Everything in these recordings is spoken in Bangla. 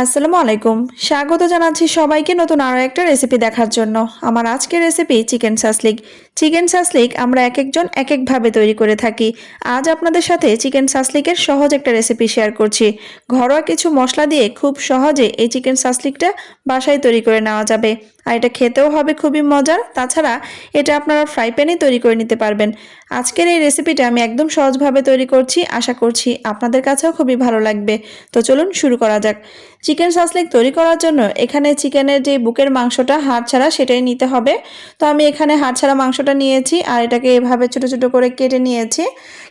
আসসালামু আলাইকুম। স্বাগত জানাচ্ছি সবাইকে নতুন আরও একটা রেসিপি দেখার জন্য। আমার আজকের recipe chicken shashlik chicken shashlik আমরা এক একজন এক একভাবে তৈরি করে থাকি। আজ আপনাদের সাথে চিকেন সাসলিকের সহজ একটা রেসিপি শেয়ার করছি। ঘরোয়া কিছু মশলা দিয়ে খুব সহজে এই চিকেন সাসলিকটা বাসায় তৈরি করে নেওয়া যাবে। আর এটা খেতেও হবে খুবই মজার। তাছাড়া এটা আপনারা ফ্রাই প্যানে তৈরি করে নিতে পারবেন। আজকের এই রেসিপিটা আমি একদম সহজভাবে তৈরি করছি, আশা করছি আপনাদের কাছেও খুবই ভালো লাগবে। তো চলুন শুরু করা যাক। চিকেন সাসলিক তৈরি করার জন্য এখানে চিকেনের যে বুকের মাংসটা, হাড় ছাড়া সেটাই নিতে হবে। তো আমি এখানে হাড় ছাড়া মাংসটা নিয়েছি আর এটাকে এভাবে ছোট ছোট করে কেটে নিয়েছি।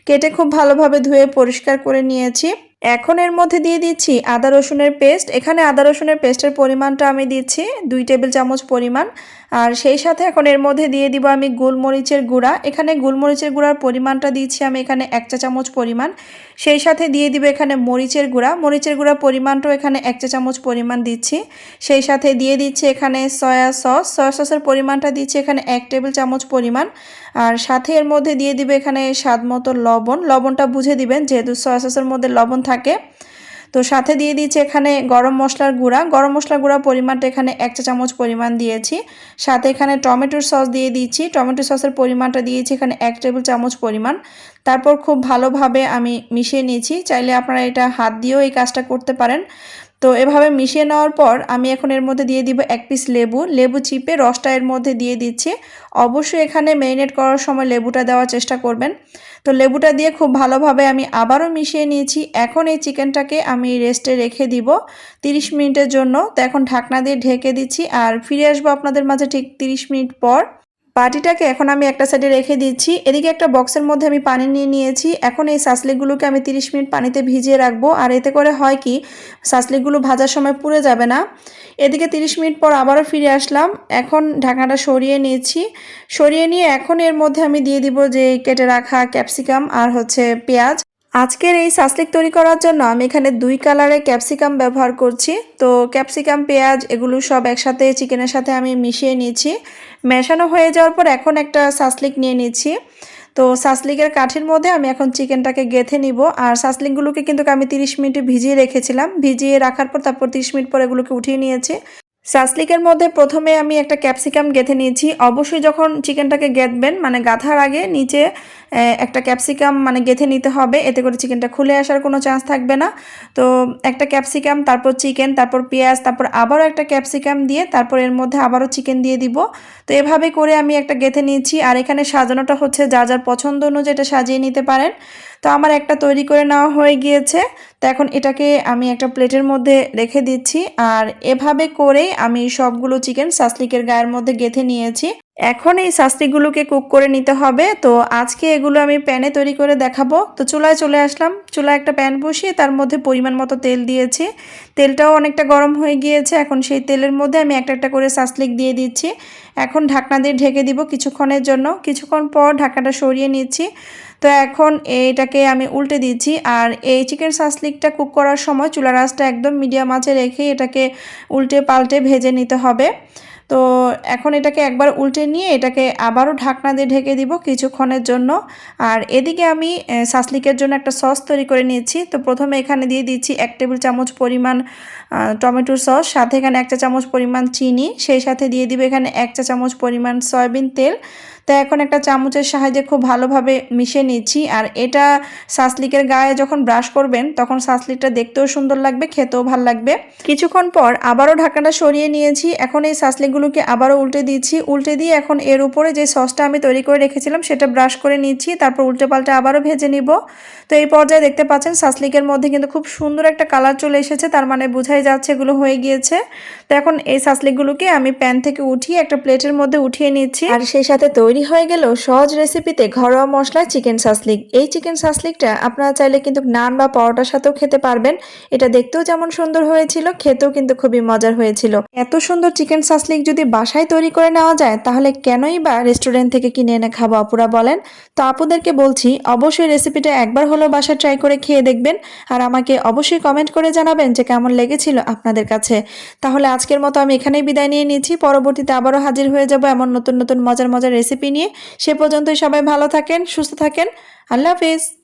কেটে খুব ভালোভাবে ধুয়ে পরিষ্কার করে নিয়েছি। এখন এর মধ্যে দিয়ে দিচ্ছি আদা রসুনের পেস্ট। এখানে আদা রসুনের পেস্টের পরিমাণটা আমি দিচ্ছি, দুই টেবিল চামচ পরিমাণ। আর সেই সাথে এখন এর মধ্যে দিয়ে দিব আমি গোলমরিচের গুঁড়া। এখানে গোলমরিচের গুঁড়ার পরিমাণটা দিচ্ছি আমি এখানে এক চা চামচ পরিমাণ। সেই সাথে দিয়ে দিব এখানে মরিচের গুঁড়া। মরিচের গুঁড়া পরিমাণটাও এখানে এক চা চামচ পরিমাণ দিচ্ছি। সেই সাথে দিয়ে দিচ্ছি এখানে সয়া সস। সয়া সসের পরিমাণটা দিচ্ছি এখানে এক টেবিল চামচ পরিমাণ। আর সাথে এর মধ্যে দিয়ে দিবে এখানে স্বাদ মতো লবণ। লবণটা বুঝে দিবেন, যেহেতু সয়া সসের মধ্যে লবণ থাকে। তো সাথে দিয়ে দিয়েছি এখানে গরম মশলার গুঁড়া। গরম মশলার গুঁড়া পরিমাণটা এখানে এক চা চামচ পরিমাণ দিয়েছি। সাথে এখানে টমেটোর সস দিয়ে দিয়েছি। টমেটো সসের পরিমাণটা দিয়েছি এখানে এক টেবিল চামচ পরিমাণ। তারপর খুব ভালোভাবে আমি মিশিয়ে নিয়েছি। চাইলে আপনারা এটা হাত দিয়েও এই কাজটা করতে পারেন। তো এভাবে মিশিয়ে নেওয়ার পর আমি এখন এর মধ্যে দিয়ে দিব এক পিস লেবু। লেবু চিপে রসটা এর মধ্যে দিয়ে দিচ্ছি। অবশ্যই এখানে মেরিনেট করার সময় লেবুটা দেওয়ার চেষ্টা করবেন। তো লেবুটা দিয়ে খুব ভালোভাবে আমি আবারও মিশিয়ে নিয়েছি। এখন এই চিকেনটাকে আমি রেস্টে রেখে দিব 30 মিনিটের জন্য। তো এখন ঢাকনা দিয়ে ঢেকে দিচ্ছি। আর ফিরে আসব আপনাদের মাঝে ঠিক 30 মিনিট পর। বাটিটাকে এখন আমি একটা সাইডে রেখে দিচ্ছি। এদিকে একটা বক্সের মধ্যে আমি পানি নিয়ে নিয়েছি। এখন এই সাসলিকগুলোকে আমি 30 মিনিট পানিতে ভিজিয়ে রাখব। আর এতে করে হয় কি সাসলিকগুলো ভাজার সময় পুড়ে যাবে না। এদিকে 30 মিনিট পর আবারও ফিরে আসলাম। এখন ঢাকনাটা সরিয়ে নিয়েছি। সরিয়ে নিয়ে এখন এর মধ্যে আমি দিয়ে দিব যে কেটে রাখা ক্যাপসিকাম আর হচ্ছে পেঁয়াজ। আজকের এই সাসলিক তৈরি করার জন্য আমি এখানে দুই কালারের ক্যাপসিকাম ব্যবহার করছি। তো ক্যাপসিকাম, পেঁয়াজ এগুলো সব একসাথে চিকেনের সাথে আমি মিশিয়ে নিয়েছি। মেশানো হয়ে যাওয়ার পর এখন একটা সাসলিক নিয়ে নিচ্ছি। তো সাসলিকের কাঠির মধ্যে আমি এখন চিকেনটাকে গেথে নিব। আর সাসলিকগুলোকে কিন্তু আমি 30 মিনিট ভিজিয়ে রেখেছিলাম। ভিজিয়ে রাখার পর তারপর 30 মিনিট পর এগুলোকে উঠিয়ে নিয়েছি। সাসলিকের মধ্যে প্রথমে আমি একটা ক্যাপসিকাম গেঁথে নিয়েছি। অবশ্যই যখন চিকেনটাকে গেঁথবেন মানে গাঁথার আগে নিচে একটা ক্যাপসিকাম মানে গেঁথে নিতে হবে। এতে করে চিকেনটা খুলে আসার কোনো চান্স থাকবে না। তো একটা ক্যাপসিকাম, তারপর চিকেন, তারপর পেঁয়াজ, তারপর আবারও একটা ক্যাপসিকাম দিয়ে তারপর এর মধ্যে আবারও চিকেন দিয়ে দিব। তো এভাবে করে আমি একটা গেঁথে নিয়েছি। আর এখানে সাজানোটা হচ্ছে যা যার পছন্দ অনুযায়ী এটা সাজিয়ে নিতে পারেন। তো আমার একটা তৈরি করে নেওয়া হয়ে গিয়েছে। তো এখন এটাকে আমি একটা প্লেটের মধ্যে রেখে দিচ্ছি আর এভাবে করেই আমি সবগুলো চিকেন সাসলিকের গায়ের মধ্যে গেঁথে নিয়েছি। এখন এই শাস্তিগুলোকে কুক করে নিতে হবে। তো আজকে এগুলো আমি প্যানে তৈরি করে দেখাবো। তো চুলায় চলে আসলাম। চুলায় একটা প্যান বসিয়ে তার মধ্যে পরিমাণ মতো তেল দিয়েছি। তেলটাও অনেকটা গরম হয়ে গিয়েছে। এখন সেই তেলের মধ্যে আমি একটা একটা করে সাসলিক দিয়ে দিচ্ছি। এখন ঢাকনা দিয়ে ঢেকে দিব কিছুক্ষণের জন্য। কিছুক্ষণ পর ঢাকনাটা সরিয়ে নিচ্ছি। তো এখন এইটাকে আমি উল্টে দিচ্ছি। আর এই চিকেন সাসলিকটা কুক করার সময় চুলা রাসটা একদম মিডিয়াম আঁচে রেখে এটাকে উল্টে পাল্টে ভেজে নিতে হবে। তো এখন এটাকে একবার উল্টে নিয়ে এটাকে আবারও ঢাকনা দিয়ে ঢেকে দিব কিছুক্ষণের জন্য। আর এদিকে আমি সাসলিকের জন্য একটা সস তৈরি করে নিয়েছি। তো প্রথমে এখানে দিয়ে দিচ্ছি এক টেবিল চামচ পরিমাণ টমেটোর সস, সাথে এখানে এক চা চামচ পরিমাণ চিনি, সেই সাথে দিয়ে দিব এখানে এক চা চামচ পরিমাণ সয়াবিন তেল। তো এখন একটা চামচের সাহায্যে খুব ভালোভাবে মিশিয়ে নিচ্ছি। আর এটা সাসলিকের গায়ে যখন ব্রাশ করবেন, তখন সাসলিকটা দেখতেও সুন্দর লাগবে, খেতেও ভালো লাগবে। কিছুক্ষণ পর আবারও ঢাকনাটা সরিয়ে নিয়েছি। এখন এই সাসলিকগুলোকে আবারও উল্টে দিচ্ছি। উল্টে দিয়ে এখন এর উপরে যে সসটা আমি তৈরি করে রেখেছিলাম, সেটা ব্রাশ করে নিচ্ছি। তারপর উল্টে পাল্টে আবারও ভেজে নিব। তো এই পর্যায়ে দেখতে পাচ্ছেন সাসলিকের মধ্যে কিন্তু খুব সুন্দর একটা কালার চলে এসেছে। তার মানে বোঝাই যাচ্ছে এগুলো হয়ে গিয়েছে। তো এখন এই সাসলিকগুলোকে আমি প্যান থেকে উঠিয়ে একটা প্লেটের মধ্যে উঠিয়ে নিচ্ছি। আর সেই সাথে তৈরি তৈরি হয়ে গেল সহজ রেসিপিতে ঘরোয়া মশলা চিকেন সাসলিক এই চিকেন সাসলিকটা আপনারা চাইলে কিন্তু নান বা পরোটার সাথেও খেতে পারবেন। এটা দেখতেও যেমন সুন্দর হয়েছিল, খেতেও কিন্তু খুবই মজার হয়েছিল। এত সুন্দর চিকেন সাসলিক যদি বাসায় তৈরি করে নেওয়া যায়, তাহলে কেনই বা রেস্টুরেন্ট থেকে কিনে এনে খাব আপুরা বলেন? তো আপুদেরকে বলছি, অবশ্যই রেসিপিটা একবার হলেও বাসায় ট্রাই করে খেয়ে দেখবেন আর আমাকে অবশ্যই কমেন্ট করে জানাবেন যে কেমন লেগেছিল আপনাদের কাছে। তাহলে আজকের মতো আমি এখানেই বিদায় নিয়ে নিচ্ছি। পরবর্তীতে আবারও হাজির হয়ে যাব এমন নতুন নতুন মজার মজার রেসিপি নিয়ে সে পর্যন্তই সবাই ভালো থাকেন সুস্থ থাকেন। আল্লাহ হাফিজ।